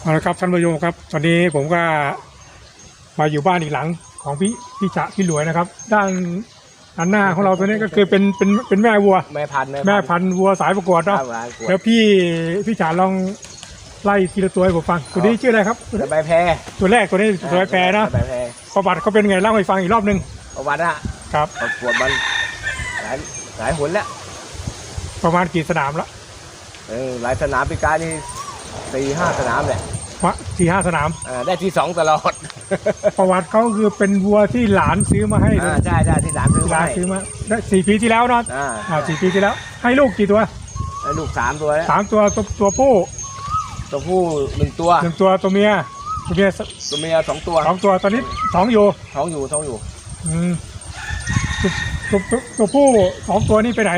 เอาละครับท่านผู้ชมครับ ตอนนี้ผมก็มาอยู่บ้านอีกหลังของพี่พี่จะพี่หลวยนะครับ ด้านด้านหน้าของเราตัวนี้ก็คือเป็นเป็นเป็นแม่วัว แม่พันธุ์แม่พันธุ์วัวสายประกวดครัเนาะบร้านกวแล้ดวพี่พี่จ๋าลองไล่ทีละตัวให้ผมฟัง ตัวนี้ชื่ออะไรครับใบแพรตัวแรกตัวนี้ตัวแปรนะใบแพรประวัติเขาเป็นไงเล่าให้ฟังอีกรอบหนึ่งประวัติอะครับประกวดมันหลายหลายหนแล้วประมาณกี่สนามละเออหลายสนามพิการนี่ สี่ห้าสนามแหละวะสี่ห้าสนามอ่าได้ที่สองตลอดประวัติเขาคือเป็นวัวที่หลานซื้อมาให้อ่าใช่ใช่ที่สามซื้อหมาลานให้ซื้อมาได้สี่ปีที่แล้วเนาะอ่าอ่าสี่ปีที่แล้ว ให้ลูกกี่ตัวแล้วลูกสามตัวแล้วสามตัวตัวตัวผู้ตัวผู้หนึ่งตัวหนึ่งตัวตัวเมียตัวเมียสตัวเมียสองตัวสองตัวตอนนี้สองอยู่ท้องอยู่ท้องอยู่อืมตัวตัวตัวตัวผู้สองตัวนี้ไปไหน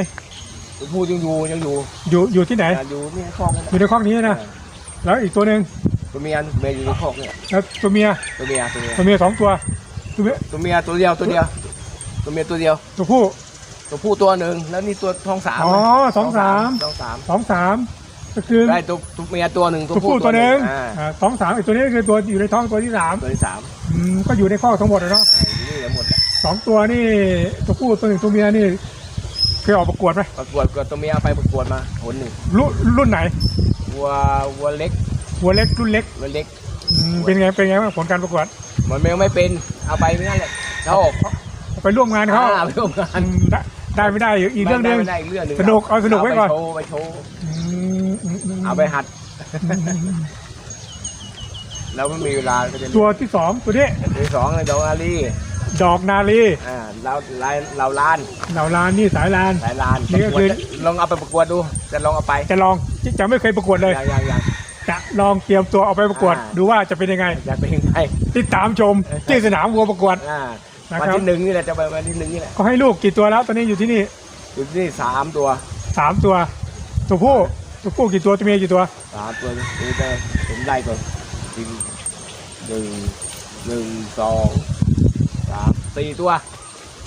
ตัวผู้ยังอยู่ยังอยู่อยู่อยู่ที่ไหนอ่าอยู่นี่คอกนั่นอยู่ในคอกนี้นะ แล้วอีกตัวหนึ่งตัวเมียเมียอยู่ในคอกเนี่ยแล้วตัวเมียตัวเมียตัวเมียตัวเมียสองตัวตัวเมียตัวเมียตัวเดียวตัวเดียว ตัวเมียตัวเดียว ตัวผู้ตัวผู้ตัวหนึ่งแล้วนี่ตัวท้องสามอ๋อสองสามท้องสามสองสามก็คือได้ตัวตัวเมียตัวหนึ่งตัวผู้ตัวหนึ่งอ่าอ่าสองสามอีกตัวนี้ก็คือตัวอยู่ในท้องตัวที่สามตัวที่สามอืมก็อยู่ในคอกทั้งหมดเลยเนาะอ่าอยู่นี่เหลือหมดอะสองตัวนี่ตัวผู้ตัวหนึ่งตัวเมียนี่เคยออกประกวดไหมประกวดกับตัวเมียเอาไปประกวดมาหนหนึ่งรุ่นรุ่นไหน วัววัวเล็กวัวเล็กรุ่นเล็กวัวเล็กอืมเป็นไงเป็นไงบ้างผลการประกวดมันไม่ไม่เป็นเอาไปไม่นั่นแหละเขาออกไปร่วมงานเขาอ่ไปร่วมงานอืมได้ได้ไม่ได้อีกเรื่องหนึง ไม่ได้อีกเรื่องหนึงสนุกเอาสนุกไว้ก่อน เาไปโชว์ไปโชว์อืมอืมมเอาไปหัดเราไม่มีเวลาก็จะตัวที่สองตัวนี้ ตัวที่สองเลยดองอาลี ดอกนาลีอ่าเราลายเราลานเหล่าลานนี่สายลาน สายลานนี่ก็คือ ประวดลองเอาไปประกวดดู จะลองเอาไปจะลองจะไม่เคยประกวดเลย ยังยังยัง จะลองเตรียมตัวเอาไปประกวด อ่า ดูว่าจะเป็นยังไงจะเป็นยังไงติดตามชมที่สนามวัวประกวด อ่านะครับ วันที่หนึ่งนี่แหละจะไปวันที่หนึ่งนี่แหละก็ให้ลูกกี่ตัวแล้วตอนนี้อยู่ที่นี่อยู่ที่สามตัวสามตัว ตัวผู้ตัวผู้กี่ตัวตัวเมียกี่ตัวสามตัวนี่ได้ผมได้ก่อนจริงหนึ่งหนึ่งสอง สามสี่ตัว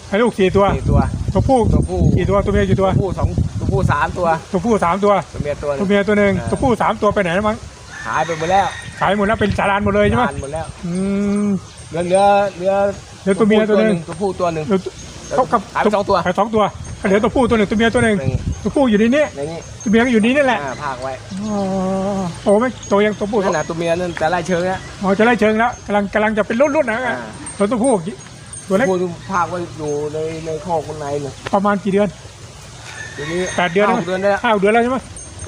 ให้ลูกสี่ตัวสี่ตัว ตัวผู้ตัวผู้กี่ตัวตัวเมียกี่ตัวตัวผู้สองตัวผู้สามตัว ตัวผู้สามตัวตัวเมียตัวหตัวนึ่งเมียตัวหนึ่งอ่าตัวผู้สามตัวไปไหนแล้วมั้งหายไปหมดแล้วขายหมดแล้วเป็นสารานหมดเลยใช่ไหมทานหมดแล้วอืม เหลือเหลือเหลือเหลือตัวเมียตัวหนึ่ง ตัวผู้ตัวหนึ่งเหลือเขากับหายไปสองตัว ขายสองตัวเหลือตัวผู้ตัวหนึ่งตัวเมียตัวหนึ่งหนึ่งตัวผู้อยู่ในนี้ในนี้ตัวเมียก็อยู่นี่นี่แหละอ่าพากไว้อ๋อโอ้ไม่ตัวยังตัวผู้นั่นนะตัวเมียนั่นแต่ไล่เชิงนะ อ๋อจะไล่เชิงแล้วกำลังกำลังจะเป็นรุ่นรุ่นนะอ่าตัวตัวผู้กี่ ตัวเล็กผู้พากไว้อยู่ในในคอกข้างในเนี่ยประมาณกี่เดือนทีนี้แปดเดือนแล้วห้าเดือนได้แล้วห้าเดือนแล้วใช่ไหม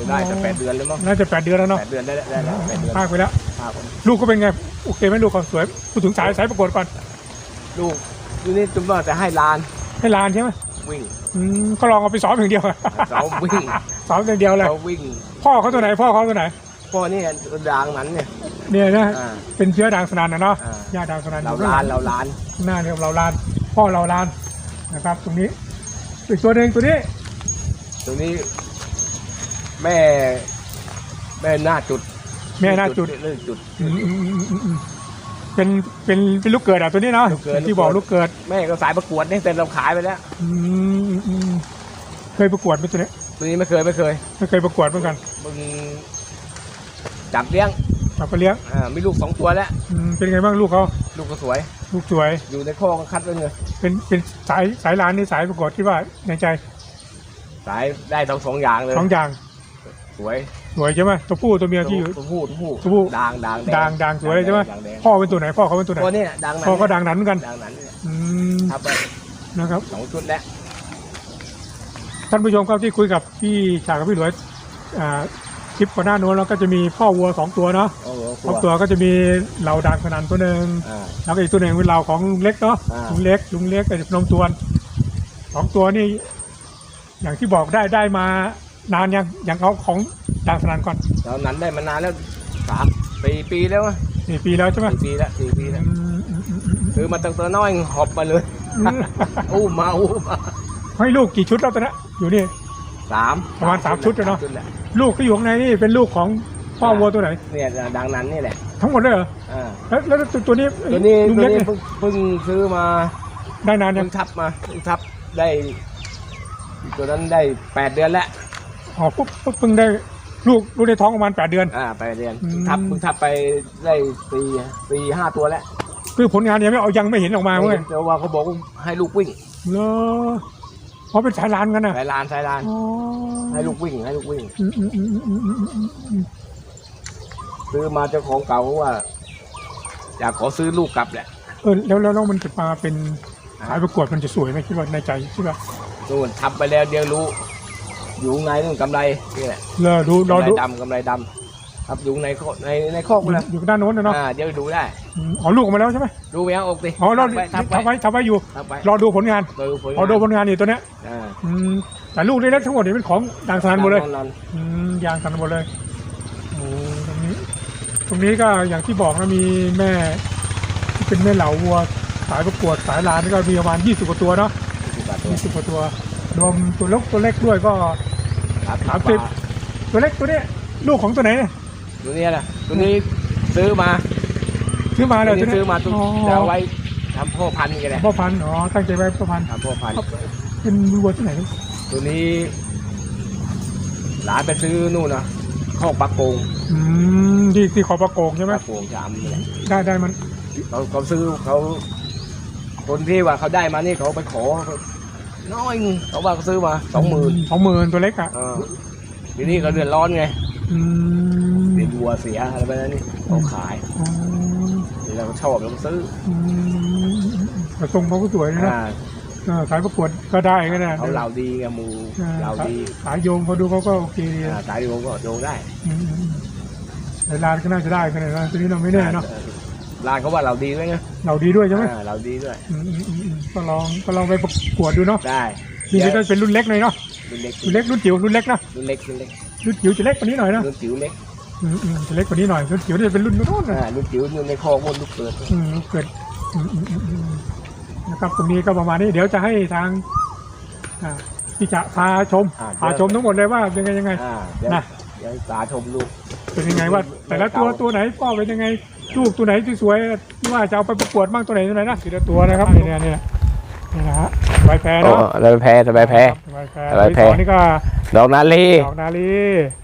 ได้แต่แปดเดือนแล้วมั้งน่าจะแปดเดือนแล้วเนาะแปดเดือนได้แล้วได้แล้วแปดเดือนพากไปแล้วพากไว้ลูกก็เป็นไง โอเคไหมลูกเขาสวยพูดถึงสายสายประกวดก่อนลูกทีนี้จุ๊บว่าจะให้ลานให้ลานใช่ไหมวิ่ง อืมเขาลองเอาไปซ้อมอย่างเดียวเขาวิ่ง ซ้อมอย่างเดียวเลย เขาวิ่งพ่อเขาตัวไหนพ่อเขาตัวไหน พวกนี้ด่างนั้นเนี่ย เนี่ยนะอ่าเป็นเชื้อด่างสนานนะเนาะอ่าญาติด่างสนานเรายู่ข้งลานเราลานข้างหน้าเนี่ยเราลาน พ่อเราลานนะครับ ตรงนี้อีกตัวหนึ่งตัวนี้ตรงนี้ แม่ แม่หน้าจุดแม่หน้าจุด เรื่องจุด อืมอืมอืมอืมอืมเป็นเป็นเป็นลูกเกิดอะตัวนี้เนาะลูกเกิดที่บอกลูกเกิดแม่ก็สายประกวดนี่แต่เราขายไปแล้วอืมอืมอืมเคยประกวดไหมตัวนี้ตัวนี้ไม่เคยไม่เคยไม่เคยประกวดเหมือนกัน มึง จับเลี้ยงกลับไปเลี้ยงอ่ามีลูกสองตัวแล้วอืมเป็นไงบ้างลูกเขาลูกก็สวย ลูกสวย อยู่ในข้อกก็คัดไว้เลยเป็นเป็นสายสายลานนี่สายประกวดที่ว่าในใจสายได้ทั้งสองอย่างเลยสองอย่างสวยสวยใช่ไหมตัวผู้ตัวเมียที่อยู่ตัวผู้ตัวผู้ตัวผู้ด่างด่างแด่างด่างสวยเลยใช่ไหมด่างแดงพ่อเป็นตัวไหนพ่อเขาเป็นตัวไหนตัวนี้ด่างนั้นพ่อก็ดังนั้นเหมือนกันด่างนั้นเนี่ยอืมทับไปนะครับสองชุดแล้วท่านผู้ชมครับที่คุยกับพี่ฉากกับพี่หลวยอ่า คลิปก่อนหน้านู้นเราก็จะมีพ่อวัวสองตัวเนาะโอ้โหสองตัวก็จะมีเหล่าดังสนันตัวหนึ่งอ่า แล้วก็อีกตัวหนึ่งเป็นเหล่าของลุงเล็กเนาะอ่า ลุงเล็กลุงเล็กกับนมตวนสองตัวนี่อย่างที่บอกได้ได้มานานยังอย่างเขาของดังสนันก่อนตอนนั้นได้มานานแล้วสามสี่ปีแล้วมั้งสี่ปีแล้วใช่ไหมสี่ปีแล้วสี่ปีแล้วอืมอืมอืมอืมคือมาตั้งตัวน้อยหอบมาเลยอืมอู้มาอู้มาให้ลูกกี่ชุดแล้วตอนนี้อยู่นี่ สามประมาณสามชุดอะเนาะสมแหลลูกที่อยู่ข้างในนี่เป็นลูกของพ่อวัวตัวไหน เนี่ยดังนั้นนี่แหละทั้งหมดเลยเหรอ อ่าแล้วแล้วตัวตัวนี้ตัวนี้ลุงตัวเล็กนี้เนี่ยเพิ่งเพิ่งซื้อมาได้นานยัเพิ่งงทับมาเพิ่งทับได้ ตัวนั้นได้แปดเดือนแล้วอ๋อปุ๊บปุ๊บเพิ่งได้ลูกลูกในท้องประมาณแปดเดือน อ่าไปเรียนอืม ทับเพิ่งทับไปได้สี่สี่ห้าตัวแล้วคือผลงานยังไม่เอายังไม่เห็นออกมาเว้ยแต่ว่าเขาบอกว่าให้ลูกวิ่งเลอ เพราะเป็นสายลานกันนะสายลานสายลาน อ๋อให้ลูกวิ่งให้ลูกวิ่ง อืมอืมอืมอืมอืมอืมอืมซื้อมาเจ้าของเก่าเขาว่า อยากขอซื้อลูกกลับแหละเออแล้วแล้วแล้วมันจะมาเป็นสายประกวดมันจะสวยไหมคิดว่าในใจคิดว่านู่นทำไปแล้วเดี๋ยวรู้ อยู่ข้างในนู่นกำไรนี่แหละเลอดูรอกำไรดูดำกำไรดำ ครับอยู่ในข้อในในข้อกอยู่นะอยู่ด้านโน้นนะเนาะอ่าเดี๋ยวดูได้อืมอ๋อลูกออกมาแล้วใช่ไหมดูไปยังอกสิอ๋อเราทำไปทำไปทำไว้ทำไว้อยู่ทำไปรอดูผลงานดูผลรอดูผลงานอยู่ตัวเนี้ยอ่าอืมแต่ลูกเล็กๆทั้งหมดนี่เป็นของดังสนันหมดเลย นอนอืมยางสนันหมดเลยโอ้ตรงนี้ ตรงนี้ก็อย่างที่บอกนะมีแม่ที่เป็นแม่เหล่าวัว สายประกวดสายลานนี่ก็มีประมาณ20กว่าตัวเนาะสิบบาทตัว20กว่าตัว รวมตัวเล็กตัวเล็กด้วยก็ครับสามสิบ ตัวเล็กตัวเนี้ยลูกของตัวไหนเนี่ย ตัวนี้แหละตัวนี้ซื้อมาซื้อมาตัเลวยนี้ตัวซื้เนี้อยมาตัวอ๋อจะเอาไว้ทำพ่อพันธุ์กันแหละพ่อพันธุ์อ๋อตั้งใจไว้พ่อพันธุ์ทำพ่อพันธุ์เป็นวัวที่ไหนตัวนี้ หลานไปซื้อนู่นนะข้อกปลาโกงอืมที่ที่ขอประโกงใช่ปไหมลาโกงจำนี่แหละได้ได้มันเขาเขาซื้อเขาคนที่ว่าเขาได้มานี่เขาไปขอ น้อยนึงเขาว่าเขาซื้อมาสองหมื่นสองหมื่นตัวเล็กอะทีนี้ก็เดือดร้อนไง อืมเป็น วัวเสียอะไรไปแล้วนี่เขาขายอ๋อทีเราก็ชอบเราก็ซื้ออืมแต่ทรงเขาก็สวยนะอ่าเออสายประกวดก็ได้ก็ได้เขาเหล่าดีไงหมูเออเหล่าดีสายโยงเขาดูเขาก็โอเคดีอ่านะสายโยงก็โยงได้อืมอืมอืมแต่ร้านก็น่าจะได้กันนะตัวนี้เราไม่แน่เนาะร้านเขาว่าเราดีด้วยไงเราดีด้วยใช่ไหมอ่าเราดีด้วยอืมอืมอืมอืมก็ลองก็ลองไปประกวดดูเนาะได้นี่ก็เป็นรุ่นเล็กเลยเนาะรุ่นเล็กรุ่นเล็กรุ่นจิ๋วรุ่นเล็กนะรุ่นเล็กรุ่นเล็กรุ่นจิ๋วจะเล็กกว่านี้หน่อยนะรุ่นจิ๋วเล็กอืมอืม จะเล็กกว่านี้หน่อยรุ่นจิ๋วนี่จะเป็นรุ่นโน้นนะอ่ารุ่นจิ๋วรุ่ในคอกมันลูกเกิดอืมเกิดอืมอืมอืมอืมนะครับตรงนี้ก็ประมาณนี้ เดี๋ยวจะให้ทางอ่าพี่จะพาชมอ่าพาชมทั้งหมดเลยว่าเป็นไงยังไง อ่าเดี๋ยวนะ เดี๋ยวตาชมลูก เป็นยังไงว่า แต่ละตัวตัวไหนพ่อเป็นยังไงลูกตัวไหนที่สวยว่าจะเอาไปประกวดบ้างตัวไหนตัวไหนนะทีละตัวนะครับนี่เนี่ยเนี่ยนี่นะฮะ ใบแพรโอ้เนาะเราไปแพ้สบายแพ้ใบแพรใบแพรตัวที่สองนี่ก็ดอกนาลีดอกนาลี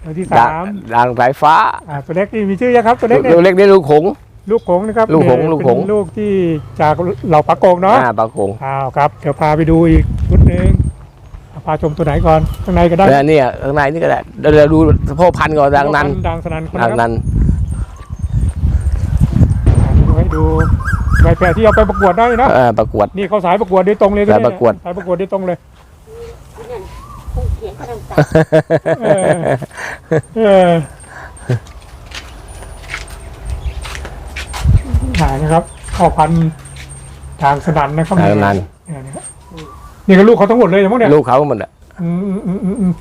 ตัวที่ดัสางมดังสายฟ้าอ่าตัวเล็กนี่มีชื่อยังครับตัวเล็กเนี่ยลูกเล็กได้ลูกขงลูกหงส์นะครับลูกหงส์เนี่ยลูกหงส์เป็นลูกที่จากเหล่าปะโกงเนาะอ่าปลาขงอ้าวครับเดี๋ยวพาไปดูอีกชุดหนึ่งพาชมตัวไหนก่อนข้างในก็ได้แล้วเนี่ยข้างในนี่ก็ได้เดี๋ยวเราดูพ่อพันธุ์ก่อนดังนั้นดังสนั่นคนดันะงครับนั้น ดูให้ดูใบแพรที่เอาไปประกวดได้เนาะเออประกวด นี่เขาสายประกวดโดยตรงเลยสายประกวด สายประกวดโดยตรงเลยคงเขียนก็ต้องตัดเออเออหานะครับข้อพันธุ์ทางสนันนะครับดังนั้นเนี่ยนะครับนี่ก็ลูกเขาทั้งหมดเลยทั้งหมดเนี่ยลูกเขาหมดอะอืมอืมอืมอืมอืม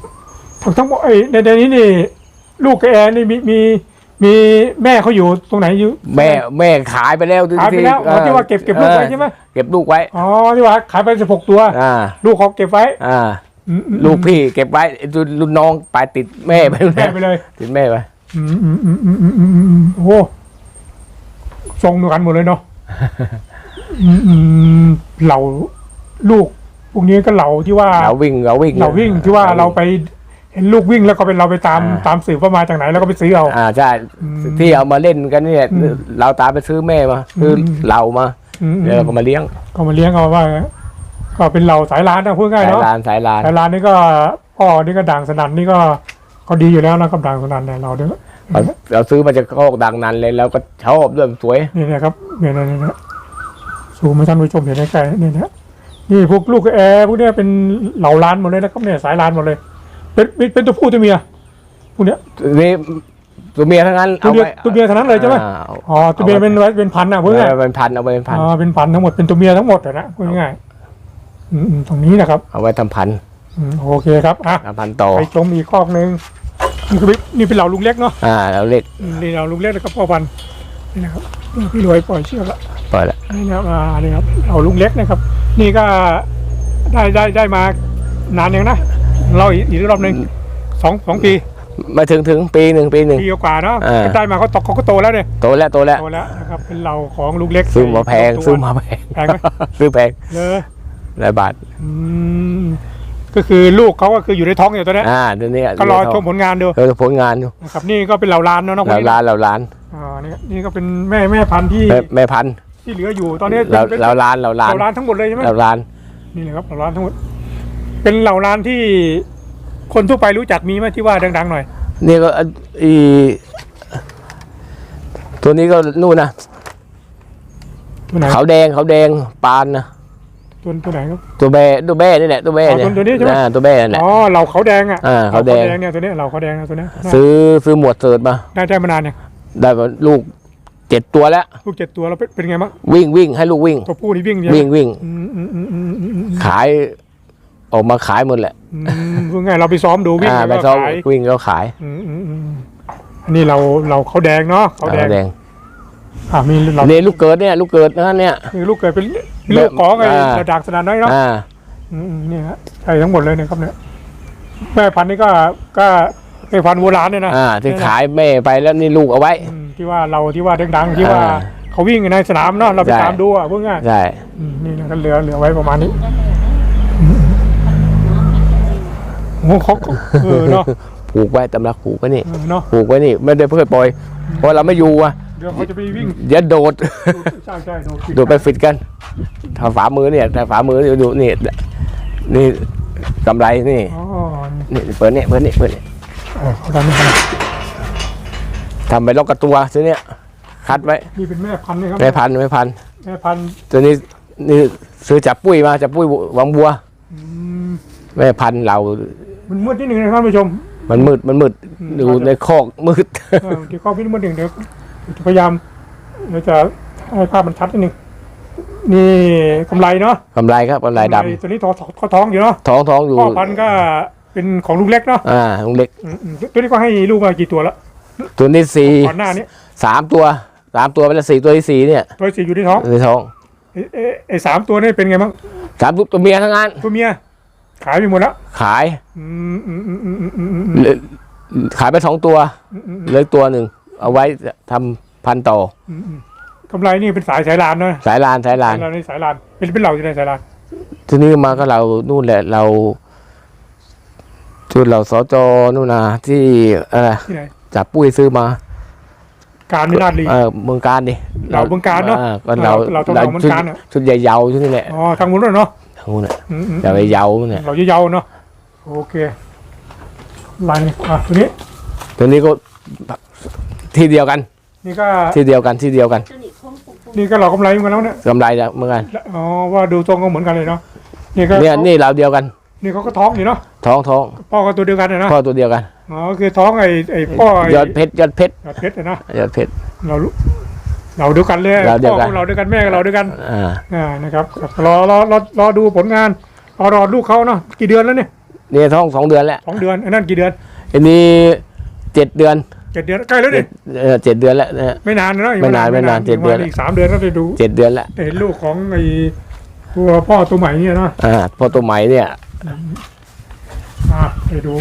ทั้งหมดไอ้ในในนี้นี่ ลูกกับแอนนี่มีมี มีแม่เขาอยู่ตรงไหนอยู่ แม่แม่ขายไปแล้วขายไปแล้วอ๋อที่ว่าเก็บเก็บลูกไว้ใช่ไหม เก็บลูกไว้ อ๋อที่ว่าขายไปสิบหกตัว อ่า ลูกเขาเก็บไว้อ่า อืมอืมลูกพี่เก็บไว้ไอ้ตัวรุ่นน้องไปติดแม่ไปแม่ไปเลยติดแม่ไปอืมอืมอืมอืมอืมอืมอืมโอ้โหทรงเดียวกันหมดเลยเนาะอืมอืมเหล่าลูกพวกนี้ก็เหล่าที่ว่า เราวิ่งเราวิ่งเหล่าวิ่งที่ว่าเราไป เห็นลูกวิ่งแล้วก็เป็นเราไปตามตามสื่อว่ามาจากไหนแล้วก็ไปซื้อเอา อ่าใช่อืมที่เอามาเล่นกันเนี่ยอืมเราตามไปซื้อแม่มาซื้ออมเรามาอืมอืมแล้วเราก็มาเลี้ยงก็มาเลี้ยงเอาว่าก็เป็นเหล่าสายร้านนะพูดง่ายสายเนาะลานสายลาน สายร้านนี่ก็พ่อนี่ก็ด่างสนั่นนี่ก็ก็ดีอยู่แล้วนะครับด่างสนั่นเนี่ยเราเนี่ยเราเราซื้อมาจากโคกดังนั้นเลยแล้วก็ชอบด้วยสวย นี่นะครับเนี่ยเนี่ยเนี่ยสูมให้ท่านผู้ชมเห็นใกล้ๆนี่นะนี่พวกลูกแอร์พวกเนี้ยเป็นเหล่าร้านหมดเลยนะครับเนี่ยสายร้านหมดเลย เป็นเป็นเป็นตัวผู้ตัวเมียพวกเนี้ยนี่ตัวเมียทั้งนั้นตัวเมียไว้ตัวเมียทั้งนั้นเลยใช่ไหมอ่าอ๋อตัวเมียเป็นไว้เป็นพันธุ์นะพูดง่ายเอาไว้เป็นพันเอาไว้เป็นพัน อ๋อเป็นพันธุ์ทั้งหมดเป็นตัวเมียทั้งหมดอะนะพูดง่ายอืมอืมตรงนี้นะครับเอาไว้ทำพันอืมโอเคครับอะทำพันต่อไปชมอีกคอกหนึ่งนี่คือนี่เป็นเหล่าลูกเล็กเนาะอ่าเราเล็กอืมนี่เหล่าลูกเล็กแล้วก็พ่อพันธุ์นี่นะครับพี่รวยปล่อยเชือกละปล่อยละนี่นะครับอ่านี่ครับเหล่าลูกเล็กนะครับ นี่ก็ได้ได้ได้มานานยังนะ เราอีกอีกรอบหนึ่งสองสองปีมาถึงถึงปีหนึ่งปีหนึ่ง ปีกว่าๆเนาะเออได้มาเขาโตเขาก็โตแล้วเนี่ยโตแล้วโตแล้วโตแล้วนะครับเป็นเหล่าของลูกเล็กซื้อมาแพงตัวซื้อมาแพงแพงไหมซื้อแพงเลยหลายบาทอืมก็คือลูกเขาก็คืออยู่ในท้องอยู่ตอนนี้อ่าตัวนี้ก็รอชมผลงานดูเออผลงานอยู่นะครับนี่ก็เป็นเหล่าล้านเนาะน้องคนเรานี้ล้านเราล้านอ่านี่นี่ก็เป็นแม่แม่พันธุ์ที่แม่แม่พันธุ์ที่เหลืออยู่ตอนนี้เราเป็นเราล้านเราล้านเหล่าล้านทั้งหมดเลยใช่ไหมเราล้านนี่เลยครับเหล่าล้านทั้งหมด เป็นเหล่าล้านที่คนทั่วไปรู้จักมีไหมที่ว่าดังๆหน่อย นี่ก็อีตัวนี้ก็นู่นนะตัวไหนเขาแดงเขาแดงปานนะตัวตัวไหนครับ ตัวแบ่ตัวแบ่นี่แหละตัวแบ่อ๋อเนี่ยตัวนี้ใช่ไหมอ่าตัวแบ่นั่นแหละอ๋อเหล่าเขาแดงอะอ่าเขาแดงหล่เนี่ยตัวนี้เหล่าเขาแดงนะตัวนี้ซื้อซื้อหมวดเสิร์ตมาได้ได้มานานเนี่ยได้มาลูกเจ็ดตัวแล้วลูกเจ็ดตัวแล้วเป็นเป็นไงบ้างวิ่งวิ่งให้ลูกวิ่งตัวผู้นี่วิ่งเยอะวิ่งวิ่งอืมอืมอืมอืมอืมอืมขาย ออกมาขายหมดแหละอืมคือไงเราไปซ้อมดูวิ่งอ่าไปแล้วซ้ก็อมขายวิ่งก็ขายอืมอืมอืมอันนี้เราเราเขาแดงเนาะเขาแดงแดงอ่ามีเรานี่ลูกเกิดเนี่ย ลูกเกิดนะเนี่ยมีลูกเกิดเป็นลูกของไอ้อ่าระดับสนานน้อยเนาะอ่าอืมอืมนี่ฮะใช่ทั้งหมดเลยนะครับเนี่ยแม่พันธุ์นี่ก็ก็แม่พันธุ์โบราณเนี่ยนะอ่าที่ขายแม่ไปแล้วนี่ลูกเอาไว้อืมที่ว่าเราที่ว่าดังๆที่ว่าอ่าเขาวิ่งในสนามเนาะเราไปใช่ตามดูอะเพื่อง่ายใช่อืมนี่นะก็เหลือเหลือไว้ประมาณนี้ หเขาเขาเออเนาะผูกไว้ตำรักผูกไว้นี่เออเนาะผูกไว้นี่ไม่ได้เพื่อปล่อยเพราะเราไม่อยู่อะเดี๋ยวเขาจะไปวิ่งอย่าโดดใช่ใช่โดนโดดไปฟิตกันถ้าฝามือเนี่ยถ้าฝามือเนี่ยดูนี่นี่กำไรนี่อ๋อนี่เปิดเนี่ยเปิดนี่เปิดนี่เออเขาทำนี่ขนาดทำไปล็อกกับตัวตัวเนี้ยคัดไว้นี่เป็นแม่พันธุ์นะครับไม่พันไม่พันแม่พันธุ์ตัวนี้นี่ซื้อจับปุ้ยมาจับปุ้ยวังบัวอืมแม่พันธุ์เรา มันมืดนิดนึงนะครับผู้ชม มันมืดมันมืดอืม อยู่ในคอกมืด เออเดี๋ยวข้อพิมืดหนึ่งเดี๋ยวพยายามเดี๋ยวจะให้ภาพมันชัดนิดนึงนี่กำไรเนาะกำไรครับกำไรดตัวนี้ท้องท้องท้องอยู่เนาะำท้องท้องอยู่ พ่อพันธุ์ก็เป็นของลูกเล็กเนาะอ่าลุงเล็ก อืมอืมตัวนี้ก็ให้ลูกมากี่ตัวแล้วตัวนี้สี่ก่อนหน้านี้สามตัวสามตัวไปแล้วสี่ตัวที่สี่เนี่ยตัวสี่อยู่ที่ท้องในท้องไอ้ไอ้ไอ้สามตัวนี่เป็นไงบ้างสามตัวตัวเมียทั้งนั้นตัวเมีย ขายไปหมดแล้วขายอืมอืมอืมอืมอืมอืมอืมเหลือขายไปสองตัวอืมอืมเหลือตัวหนึ่งเอาไว้ทำพันธุ์ต่อ อืมอืมกำไรนี่เป็นสายสายลานเนาะสายลานสายลานสายลานนี่สายลานเป็นเป็นเหล่าอยู่ในสายลานทีนี้มาก็เรานู่นแหละเราจุดเราสจนู่นนะที่อะไรที่ไหนจับปุ้ยซื้อมา การนิราชลี เออเมืองการดิเราเมืองการเนอะอก็เราเราต้องเอาเมืองชุดการอะ ชุดใหญ่เยาวชุดนี้แหละ อ๋อทางนู้นด้วยเนาะทาง นู้นน่ะอืมอืมอย่าไปเยาวเนี่ยเราเยาๆเนาะโอเคลายนี่อะตัวนี้ตัวนี้ก็ที่เดียวกัน นี่ก็ที่เดียวกันที่เดียวกันตัวนี้คงปุกปุกนี่ก็เรากำไรเหมือนกันแล้วเนี่ยกำไรจะเหมือนกันอ๋อว่าดูทรงก็เหมือนกันเลยเนาะนี่ก็เนี่ยนี่เราเดียวกัน นี่เขาก็ท้องอยู่เนาะท้องท้องพ่อก็ตัวเดียวกันนะพ่อตัวเดียวกัน อ๋อคือท้องไอ้ไอ้พ่อไอ้ยอดเพชรยอดเพชรยอดเพชรอะนะยอดเพชรเรารู้ เราเดียวกันเลยเราเดียวพ่อกันของเราเดียวกันแม่กับเราเดียวกันอ่าอ่านะครับรอรอรอรอดูผลงานรอรอลูกเขาเนาะกี่เดือนแล้วเนี่ยนี่ท้องสองเดือนแล้วสองเดือนไอ้นั่นกี่เดือนอันนี้เจ็ดเดือนเจ็ดเดือนใกล้แล้วเจ็นี่ดเออเจ็ดเดือนแล้วนะฮะ ไม่นานนะอีกไม่นานไม่นานเจ็ดเดือน อีกสามเดือนก็จะดูเจ็ดเดือนแล้วจะเห็นลูกของไอ้ตัวพ่อตัวใหม่เนี่ยเนาะอ่าพอตัวใหม่เนี่ยอะไปดู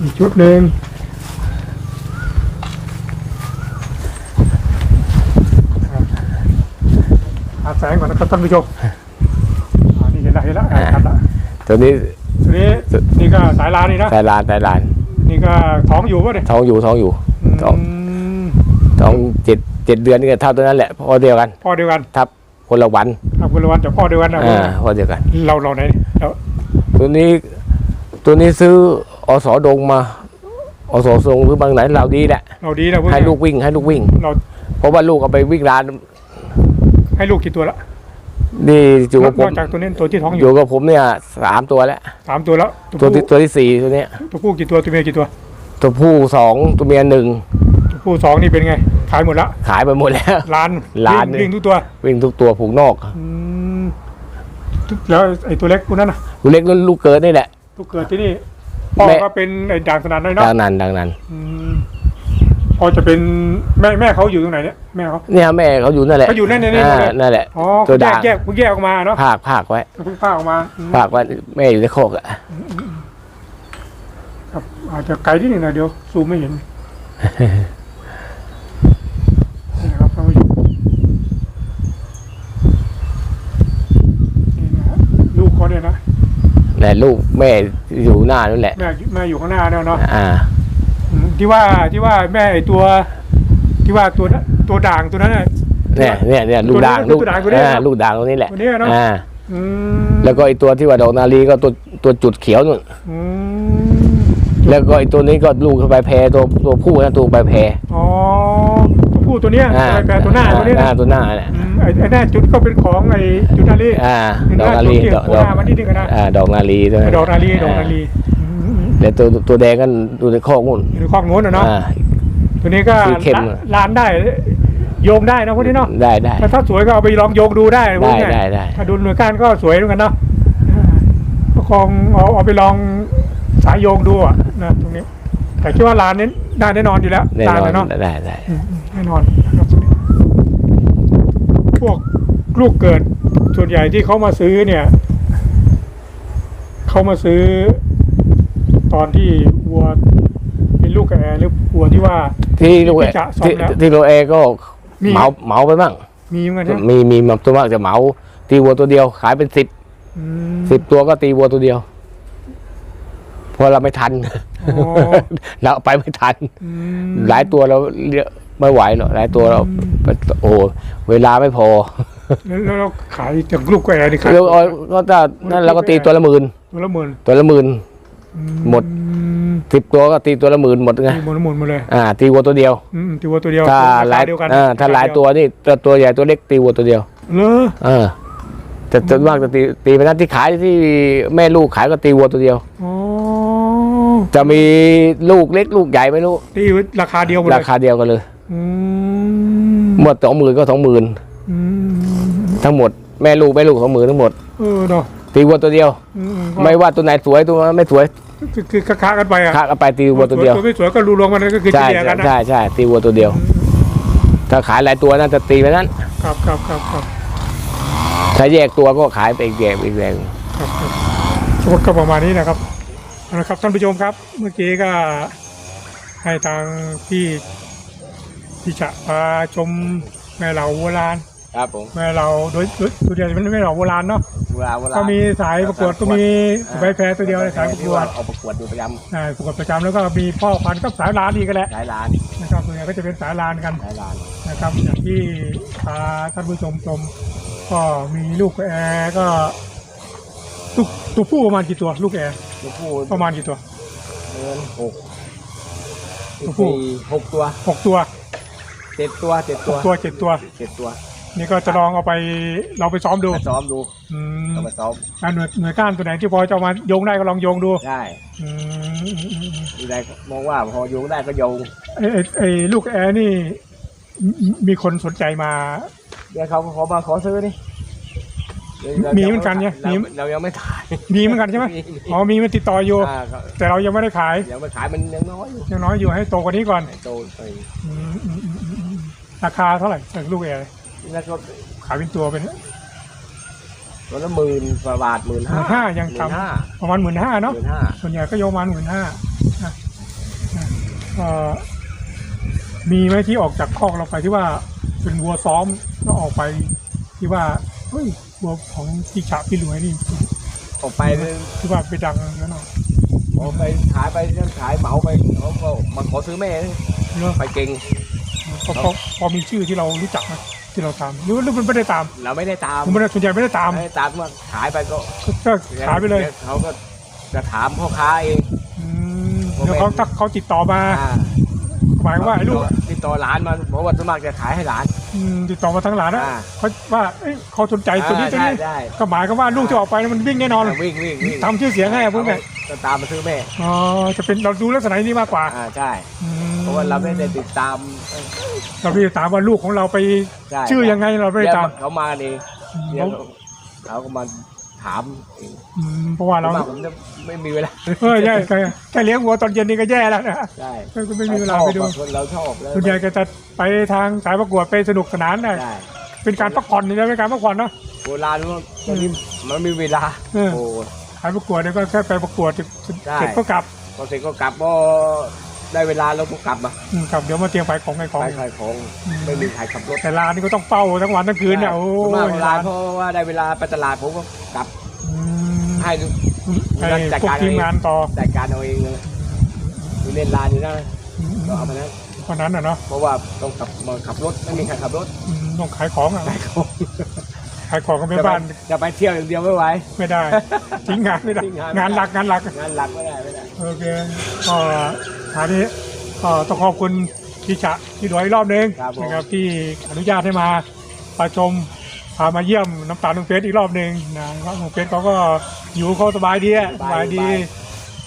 อีกชุดหนึ่งครับ หาแสงก่อนนะครับท่านผู้ชมอ่านี่เห็นละเห็นละอ่าชัดละตัวนี้ทีนี้นี่ก็สายลานี่นะ สายลานสายลานนี่ก็ท้องอยู่ป่ะเนี่ยท้องอยู่ท้องอยู่ท้องมท้องเจ็ดเจ็ดเดือนนี่ก็เท่าตัวนั้นแหละพอเดียวกันพ่อเดียวกันคนละวันครับคุณละวันจากพ่อเดียวกันนะอ่าพอเดียวกัน เราเราไหนเราตัวนี้ตัวนี้ซื้ออสดงมาอสทรงหรือบางไหนเราดีแหละเราดีนะพวกให้ลูกวิ่งให้ลูกวิ่ง เราเพราะว่าลูกเอาไปวิ่งร้าน ให้ลูกกี่ตัวละนี่อยู่กับผนมอกจากตัวนี้ตัวที่ท้องออยู่ยู่กับผมเนี่ยสามตัวแล้ว สามตัวแล้วตัวที่ผู้ตัวที่สี่ตัวเนี้ย ตัวผู้กี่ตัวตัวเมียกี่ตัว ตัวผู้สองตัวเมียหนึ่งตัวผู้สองนี่เป็นไง ขายหมดละขายไปหมดแล้ว ล้านล้าน วิ่งวิ่งทุกตัววิ่งทุกตัวผูกนอกอืมแล้วไอ้ตัวเล็กพวกนั้นนะลูกเล็กลูกเกิดนี่แหละตัวเกิดที่นี่พ่อแม่ ก็เป็นไอ้ด่างสนานน้อยเนาะดังนั้นดังนั้น อืม พ่อจะเป็นแม่แม่เขาอยู่ตรงไหนเนี่ยแม่เขาเนี่ยแม่เขาอยู่นั่นแหละเขาอยู่นั่นในนี่อ่าหมดเลยนั่นแหละอ๋อตัวแยด่ากงแยกเพิ่งแยกออกมาเนาะภาคภาคไว้เพิ่งพาออกมาอืมภาคไว้แม่อยู่ในโคกอะครับอาจจะไกลที่หนึ่งนะเดี๋ยวซูมไม่เห็นนี่นะครับท่านผู้ชมนี่นะฮะลูกเขาเนี่ยนะในแต่ลูกแม่อยู่หน้านั่นแหละแม่แม่อยู่ข้างหน้าเนี่ยเนาะอ่าอืม ที่ว่าที่ว่าแม่ไอตัว ที่ว่าตัวนั้นตัวด่างตัวนั้นน่ะ เนี่ยเนี่ยเนี่ยลูกด่างตัวด่างตัวนี้อ่าครับลูกด่างตรงนี้แหละตัวนี้เนอะ อ่าอืมแล้วก็ไอตัวที่ว่าดอกนาลีก็ตัวตัวจุดเขียวนู่นอืมแล้วก็ไอตัวนี้ก็ลูกใบแพรตัวตัวผู้นะตัวใบแพรอ๋อตัวผู้ตัวเนี้ยอ่าแปลตัวหน้าตัวนี้อ่านะตัวหน้าเนี่ยอืมไอ้ไอ้หน้าจุดก็เป็นของไอ้จุดนาลี อ่าเห็นดหอกน้านาลีจุดเขียวดอกโผล่หน้ามานิดนึงอะนะ อ่าดอกนาลีตัวนั้นดอกนาลีดอกนาลีอืม แล้วตัวตัวแดงก็ดูในข้องูนอยู่ในคอกโน้นนะเนาะอ่าตัวนี้ก็สีเข้มละอะลานได้โยงได้นะพวกนี้เนาะได้ได้ถ้าถ้าสวยก็เอาไปลองโยงดูได้พวกได้เนี้ยได้ได้ถ้าดูหน่วยก้านก็สวยเหมือนกันเนาะอ่าประคองเอาเอาไปลองสายโยงดูอะนะตรงนี้ แต่คิดว่าลานนี้ได้แน่นอนอยู่แล้วแน่ลานนอนเลยเนาะได้ได้อืมอืมแน่นอนนะครับตรงนี้พวกลูกเกิดส่วนใหญ่ที่เขามาซื้อเนี่ยเขามาซื้อ ตอนที่วัวเป็นลูกกับแอร์หรือวัวที่ว่า ที่ลูกเอที่จะซ่อมที่แล้วที่ลูกเอก็มี เหมาเหมาไปบ้างมีเหมือนกันใช่ไหมมีมีมาตัวมากจะเหมา ตีวัวตัวเดียว ขายเป็นสิบอืมสิบตัวก็ตีวัวตัวเดียวเพราะเราไม่ทัน อ๋อ เราไปไม่ทัน อืม หลายตัวเราเลี้ยไม่ไหวหรอกหลายตัวเราอืมโอ้โหเวลาไม่พอแล้วแล้วเราขายจากลูกกับแอร์นี่ขาย แล้วเอาก็จะนั่นเราก็ตีตัวละหมื่นตัวละหมื่นตัวละหมื่นอื หมด สิบตัวก็ตีตัวละหมื่นหมดไงตีหมดละหมื่นหมดเลยอ่าตีวัวตัวเดียวอืมตีวัวตัวเดียวถ้าราหลาคายเดียวกันอ่าถ้าหลายตัวนี่ตัวตัวใหญ่ตัวเล็กตีวัวตัวเดียวเลอเออแต่ส่วนมากจะตีตีไปนั้นที่ขายที่แม่ลูกขายก็ตีวัวตัวเดียวอ๋อจะมีลูกเล็กลูกใหญ่ไม่รู้ตีราคาเดียวหมดเลรายคาเดียวกันเลยอืมหมดสองหมื่นก็สองหมื่นอืมทั้งหมดแม่ลูกแม่ลูกสองหมื่นทั้งหมดเออเนาะ ตีวัวตัวเดียว อืมไม่ว่าตัวไหนสวยตัวไม่สวยคือคือคือค้ากันไปอะค้ากันไปตีวัวตัวเดียว ตัวไม่สวยก็รูรวมกันก็คือเฉใช่ลี่ยกันนะใช่ใช่ตีวัวตัวเดียว ถ้าขายหลายตัวน่าจะตีไปนั้น ครับครับครับครับถ้าแยกตัวก็ขายไปอีกแบบอีกแบบ ครับครับทั้งหมดก็ประมาณนี้นะครับเอาละครับท่านผู้ชมครับ เมื่อกี้ก็ให้ทางพี่พี่จะพาชมแม่เหล่าโบราณ ครับผมแม่เหล่าโดยโดยส่วนใหญ่เป็นแม่เหล่าโบราณเนาะเวลาเวลาก็มีสายประกวดก็มีใบแพรตัวเดียวในสายประกวดเอาประกวดอยู่ประจอ่าประกวดประจำแล้วก็มีพ่อพันธุ์กับสายลานอีกก็แหละำหลายร้านนะครับส่วนใหญ่ก็จะเป็นสายลานกันหลายร้านนะครับอย่างที่พาท่านผู้ชมชมก็มีลูกแอร์ก็ตัวตัวผู้ประมาณกี่ตัวลูกแอร์ตัวผู้ประมาณกี่ตัวเดือนหกตัวผู้สี่หกตัวหกตัวเจ็ดตัวเจ็ดหตัวกตัวเจ็ดตัวเจ็ดตัว นี่ก็จะลองเอาไปเราไปซ้อมดูมาซ้อมดูอืมเอามาซ้อมอ่าหน่วยหน่วยก้านตัวไหนที่พอจะเอามาโยงได้ก็ลองโยงดูได้อืมอืมอืมอืมทีใดมองว่าพอโยงได้ก็โยงไอ้ไอ้ไอ้ลูกแอร์นี่มีมีคนสนใจมา เดี๋ยวเขาก็ขอมาขอซื้อนี่ดี๋ยวรามีเหมือนกันเนี่ยเรามี เรายังไม่ขายมีเหมือนกันใช่ไหมมีอ๋อมีมันติดต่ออยู่ อ่าครับแต่เรายังไม่ได้ขายยังไม่ขายมันยังน้อยอยู่ยังน้อยอยู่ให้โตกว่านี้ก่อนโตไปอืมอืมอืมอืมอืมราคาเท่าไหร่จากลูกแอร์ แล้วก็ขายเป็นตัวเป็นตัวละหมื่นกว่าบาทหมื่นห้า15,000ยังหมื่นต่ำห้าประมาณหมื่นห้าหเนาะมื่นห้าส่วนใหญ่ก็โยประมาณหมื่นห้าเอ่อมีไหมที่ออกจากคอกเราไปที่ว่าเป็นวัวซ้อมแล้วออกไปที่ว่าเฮ้ยวัวของพี่ฉะพี่รวยนี่ออกไปเลยที่ว่าไปดังแล้วเนาะออกไปขายไปขายเหมาไปเขาก็มาขอซื้อแม่นี่เนอะไปเก่ง พอพอพอมีชื่อที่เรารู้จักไหม ที่เราตามหรือว่าหรือมันไม่ได้ตามเราไม่ได้ตามผมไม่ได้ส่วนใหญ่ไม่ได้ตามไม่ได้ตามว่าขายไปก็ก็ขายไปเลยดี๋วเขาก็จะถามพ่อค้าเองอืมแล้วเขาถ้าเขาติดต่อมาอ่าหมายว่าไอ้ลูกติดต่อหลานมาเพราะว่าสวนมัครจะขายให้หลานอืมติดต่อมาทั้งหลานนะอ่าเขาว่าเอ้ยเขาสนใจตัวนี้ตัวอ่านี้ได้ก็หมายก็ว่าลูกที่ออกไปมันวิ่งแน่นอนได้วิ่งวิ่งวิ่งทำชื่อเสียงให้อะพวกเนี่ย ก็ตามมาซื้อแม่อ๋อจะเป็นเราดูลักษณะนี้มากกว่าอ่าใช่ อืมเพราะว่าเราไม่ได้ติดตามเราไม่ได้ตามว่าลูกของเราไปใช่ชื่อยังไงเราไม่ได้ตามเดี๋ยวเขามาเองอืมเดี๋ยวเขาก็มาถามเองอืมเพราะว่าเราส่วนมกผมจะไม่มีเวลาเออใช่แค่แค่เลี้ยงวัวตอนเย็นนี่ก็แย่แล้วนะใช่ก็ไม่มีเวลาไปดูรชอบคนเราชอบแล้วส่วนใหญ่ก็จะไปทางสายประกวดไปสนุกสนานได้ใช่ เป็นการพักผ่อนนี่นะเป็นการพักผ่อนเนาะ โบราณว่าตอนนี้มันมีเวลา เออ โอ้ สายประกวดเนี่ยก็แค่ไปประกวดเสร็จใช่เสร็จก็กลับพอเสร็จก็กลับก็ได้เวลาเราก็กลับมาอืมกลับเดี๋ยวมาเตรียมไปของไงของ ไปขายของอืม ไม่มีใครขับรถแต่ร้านนี่ก็ต้องเฝ้าทั้งวันทั้งคืนเนี่ยโอ้ส่วนมากยเวลาเพราะว่าได้เวลาไปตลาดผมก็กลับอืมให้ไอ้พวกทีมงานต่อจัดการเอาเองเลยคือเล่นลานอยู่นะอืมก็เอามานะวันนั้นอะเนาะเพราะว่าต้องขับมาขับรถไม่มีใครขับรถอืมต้องขายของอะขายของ ขายของกันไปจะไปบ้านจะไปเที่ยวอย่างเดียวไม่ไหวไม่ได้ทิ้งงานไม่ได้ทิ้งงานงานหลักงานหลักงานหลักไม่ได้ไม่ได้โอเคก็ฐานนี้ก็ต้องขอบคุณพี่จะพี่ดวยอีกรอบหนึงนะครับที่อนุญาตให้มาประชมพามาเยี่ยมน้ำตาลน้องเฟสอีกรอบหนึ่งนะครับน้องเฟสเขาก็อยู่เขาสบายดีอะสบายดี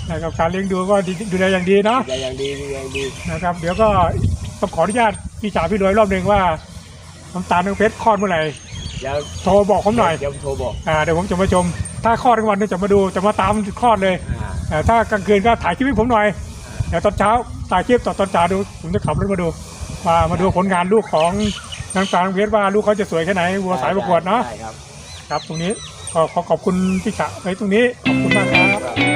นะครับการเลี้ยงดูก็ดีดูแลอย่างดีเนาะแต่อย่างดีอย่างดีนะครับ เดี๋ยวก็ต้องขออนุญาตพี่จ๋าพี่ดวยรอบหนึ่งว่าน้ำตาลน้องเฟสคลอดเมื่อไหร่ เดี๋ยวโทรบอกผมหน่อยเดี๋ยวโทรบอกอ่าเดี๋ยวผมจะมาชม ถ้าคลอดกลางวันเนี่ยจะมาดูจะมาตามคลอดเลยอ่าแต่ถ้ากลางคืนก็ถ่ายคลิปให้ผมหน่อยเดี๋ยวตอนเช้าถ่ายคลิปตอนตอนเช้าดู ผมจะขับรถมาดูมามาดูผลงานลูกของนางตาลเวทว่าลูกเขาจะสวยแค่ไหนวัวสายประกวดเนาะใช่ครับ ครับตรงนี้ก็ขอขอบคุณพี่ฉะไว้ตรงนี้ขอบคุณมากครับ